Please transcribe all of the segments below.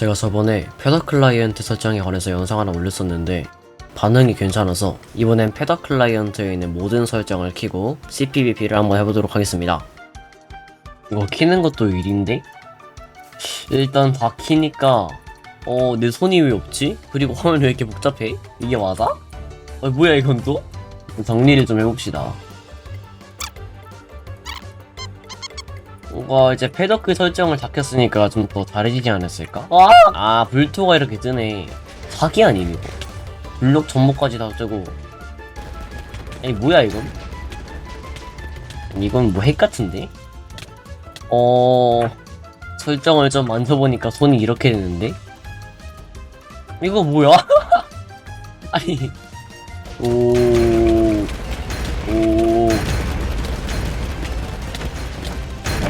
제가 저번에 패더 클라이언트 설정에 관해서 영상 하나 올렸었는데 반응이 괜찮아서 이번엔 패더 클라이언트에 있는 모든 설정을 키고 CPVP를 한번 해보도록 하겠습니다. 이거 키는 것도 일인데? 일단 다 키니까 어 내 손이 왜 없지? 그리고 화면이 왜 이렇게 복잡해? 이게 맞아? 어, 뭐야 이건 또? 정리를 좀 해봅시다. 뭔가 이제 패더크 설정을 다 켰으니까 좀 더 잘해지지 않았을까? 아! 아 불토가 이렇게 뜨네 사기 아님 이거 블록 전모까지 다 뜨고 아니 뭐야 이건? 이건 뭐 핵 같은데? 어... 설정을 좀 만져보니까 손이 이렇게 되는데? 이거 뭐야? 아니 오... 오...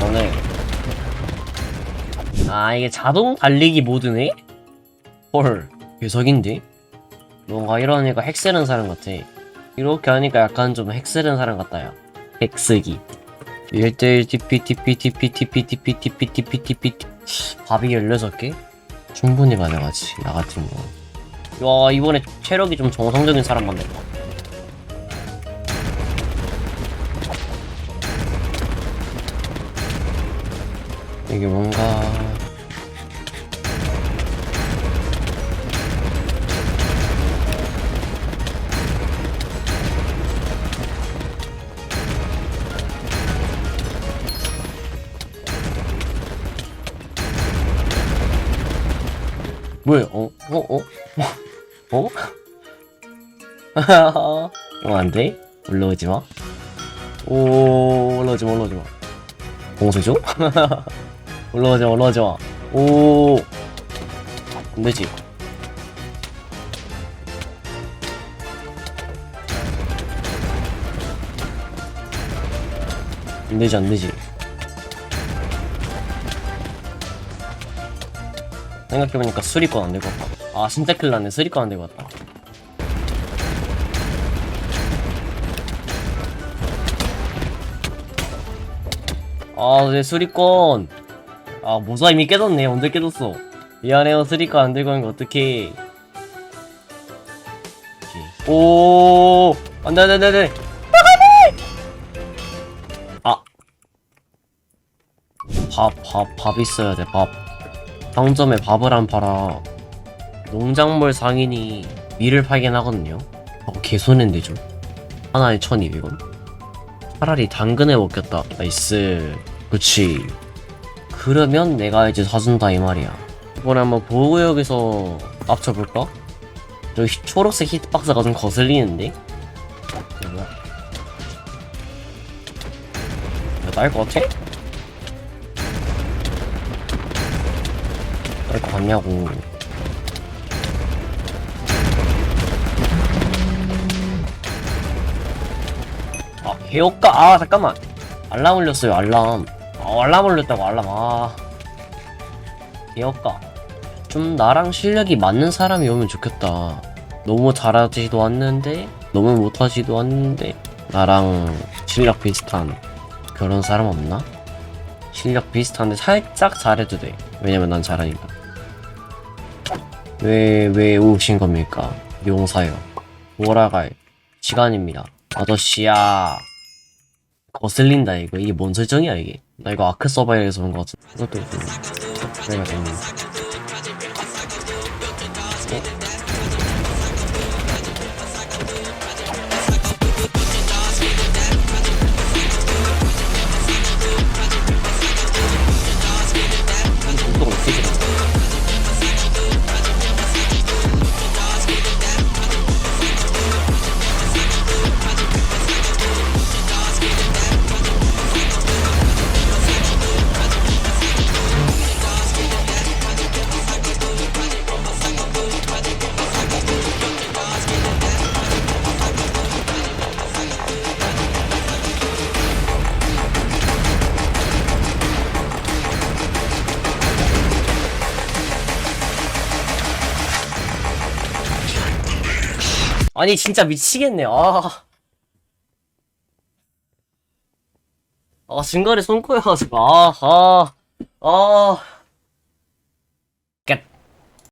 잘하네. 아 이게 자동 달리기 모드네? 헐 개석인데? 뭔가 이러니까 핵 쓰는 사람 같아. 이렇게 하니까 약간 좀 핵 쓰는 사람 같다 야 핵쓰기. 1대1 TP TP TP TP TP TP TP TP 밥이 16개? 충분히 가능하지 나 같은 거 와, 이번에 체력이 좀 정상적인 사람 만났다 이게 뭔가 뭐야? 어? 어? 어? 어? 어? 어, 안 돼? 올라오지 마. 오, 올라오지 마, 올라오지 마. 공수죠? 올라오지 마. 오, 안 되지. 안 되지, 안 되지. 생각해보니까 수리권 안 되고 왔다. 아, 진짜 큰일 났네. 수리권 안 되고 왔다. 아, 내 수리권. 아, 모자 이미 깨졌네. 언제 깨졌어? 미안해요. 수리권 안 들고 있는 거 어떡해. 오, 안 돼, 안 돼, 안 돼, 안 돼. 아. 밥, 밥, 밥 있어야 돼, 밥. 상점에 밥을 안 팔아. 농작물 상인이 밀을 팔긴 하거든요. 어, 개손인데 좀. 하나에 1200원? 차라리 당근에 먹겠다. 나이스. 그치. 그러면 내가 이제 사준다 이 말이야. 이번에 한번 보호구역에서 합쳐볼까? 저 히- 초록색 히트박스가 좀 거슬리는데? 이거 뭐야? 이거 딸것 같아? 딸것 같냐고. 아, 개업가. 아, 잠깐만. 알람 울렸어요, 알람. 아, 알람 울렸다고, 알람. 아. 개업가. 좀 나랑 실력이 맞는 사람이 오면 좋겠다. 너무 잘하지도 않는데, 너무 못하지도 않는데, 나랑 실력 비슷한 그런 사람 없나? 실력 비슷한데 살짝 잘해도 돼. 왜냐면 난 잘하니까. 왜, 왜 오신 겁니까? 용사요. 몰아갈 시간입니다. 아저씨야. 거슬린다, 이거. 이게 뭔 설정이야, 이게. 나 이거 아크 서바이어에서 본 것 같은데. 이것도 있고. 내가 됐네. 어? 아니 진짜 미치겠네. 아. 아 중간에 손 꼬여가지고 아 아. 아.